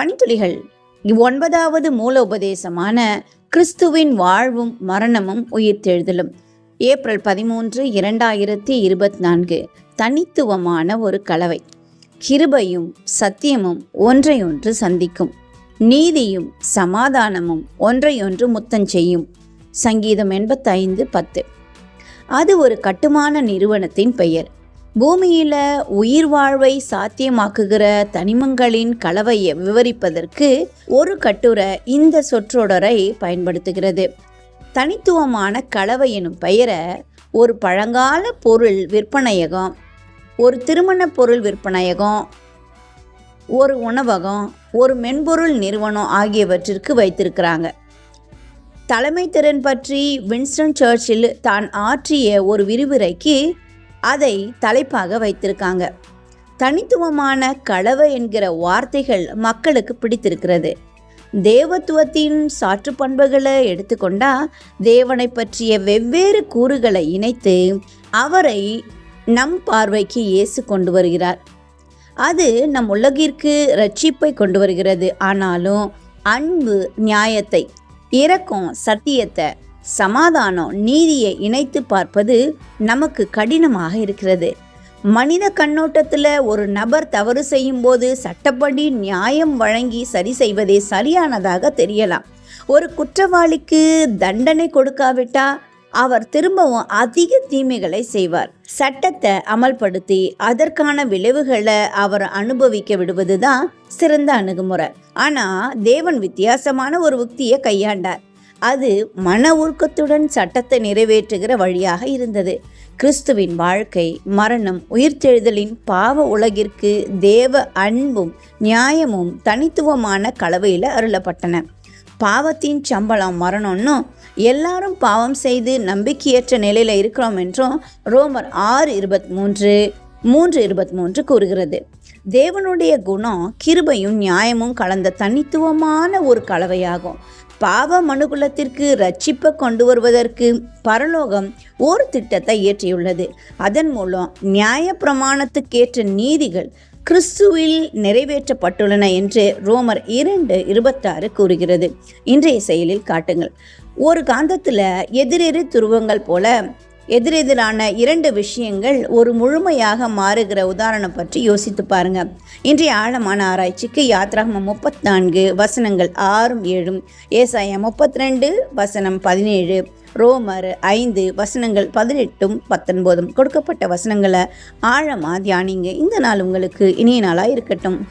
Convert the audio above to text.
பணித்துளிகள் ஒன்பதாவது மூல உபதேசமான கிறிஸ்துவின் வாழ்வும் மரணமும் உயிர்த்தெழுதலும். ஏப்ரல் பதிமூன்று இரண்டாயிரத்தி இருபத்தி நான்கு தனித்துவமான ஒரு கலவை. கிருபையும் சத்தியமும் ஒன்றையொன்று சந்திக்கும். நீதியும் சமாதானமும் ஒன்றையொன்று முத்தம் செய்யும். சங்கீதம் எண்பத்தைந்து பத்து. அது ஒரு கட்டுமான நிறுவனத்தின் பெயர். பூமியில உயிர் வாழ்வை சாத்தியமாக்குகிற தனிமங்களின் கலவையை விவரிப்பதற்கு ஒரு கட்டுரை இந்த சொற்றொடரை பயன்படுத்துகிறது. தனித்துவமான கலவை எனும் பெயரை ஒரு பழங்கால பொருள் விற்பனையகம் ஒரு திருமண பொருள் விற்பனையகம் ஒரு உணவகம் ஒரு மென்பொருள் நிறுவனம் ஆகியவற்றிற்கு வைத்திருக்கிறாங்க. தலைமை திறன் பற்றி வின்ஸ்டன் சர்ச்சில் தான் ஆற்றிய ஒரு விரிவுரைக்கு அதை தலைப்பாக வைத்திருக்காங்க. தனித்துவமான கலவை என்கிற வார்த்தைகள் மக்களுக்கு பிடித்திருக்கிறது. தேவத்துவத்தின் சாற்று பண்புகளை எடுத்துக்கொண்டா தேவனை பற்றிய வெவ்வேறு கூறுகளை இணைத்து அவரை நம் பார்வைக்கு இயேசு கொண்டு வருகிறார். அது நம் உலகிற்கு ரட்சிப்பை கொண்டு வருகிறது. ஆனாலும் அன்பு நியாயத்தை இரக்கம் சத்தியத்தை சமாதானம் நீதியை இணைத்து பார்ப்பது நமக்கு கடினமாக இருக்கிறது. மனித கண்ணோட்டத்தில் ஒரு நபர் தவறு செய்யும்போது சட்டப்படி நியாயம் வழங்கி சரி செய்வதே சரியானதாக தெரியலாம். ஒரு குற்றவாளிக்கு தண்டனை கொடுக்காவிட்டா அவர் திரும்பவும் அதிக தீமைகளை செய்வார். சட்டத்தை அமல்படுத்தி அதற்கான விளைவுகளை அவர் அனுபவிக்க விடுவது தான் சிறந்த அணுகுமுறை. ஆனால் தேவன் வித்தியாசமான ஒரு உக்தியை கையாண்டார். அது மன உருக்கத்துடன் சட்டத்தை நிறைவேற்றுகிற வழியாக இருந்தது. கிறிஸ்துவின் வாழ்க்கை மரணம் உயிர்த்தெழுதலின் பாவ உலகிற்கு தேவ அன்பும் நியாயமும் தனித்துவமான கலவையில் அருளப்பட்டன. பாவத்தின் சம்பளம் மரணம்னு எல்லாரும் பாவம் செய்து நம்பிக்கையற்ற நிலையில் இருக்கிறோம் என்றும் ரோமர் ஆறு இருபத்தி மூன்று மூன்று இருபத்தி மூன்று கூறுகிறது. தேவனுடைய குணம் கிருபையும் நியாயமும் கலந்த தனித்துவமான ஒரு கலவையாகும். பாவ மனுகுலத்திற்கு ரட்சிப்பை கொண்டு வருவதற்கு பரலோகம் ஒரு திட்டத்தை இயற்றியுள்ளது. அதன் மூலம் நியாய பிரமாணத்துக்கேற்ற நீதிகள் கிறிஸ்துவில் நிறைவேற்றப்பட்டுள்ளன என்று ரோமர் இரண்டு இருபத்தாறு கூறுகிறது. இன்றைய செயலில் காட்டுங்கள். ஒரு காந்தத்தில் எதிரெதிர் துருவங்கள் போல எதிரெதிரான இரண்டு விஷயங்கள் ஒரு முழுமையாக மாறுகிற உதாரணம் பற்றி யோசித்து பாருங்க. இன்றைய ஆழமான ஆராய்ச்சிக்கு யாத்ராகம முப்பத்தி நான்கு வசனங்கள் ஆறும் ஏழும் ஏசாயா முப்பத்தி ரெண்டு வசனம் பதினேழு ரோமர் ஐந்து வசனங்கள் பதினெட்டும் பத்தொன்பதும் கொடுக்கப்பட்ட வசனங்களை ஆழமாக தியானிங்க. இந்த நாள் உங்களுக்கு இனிய நாளாக இருக்கட்டும்.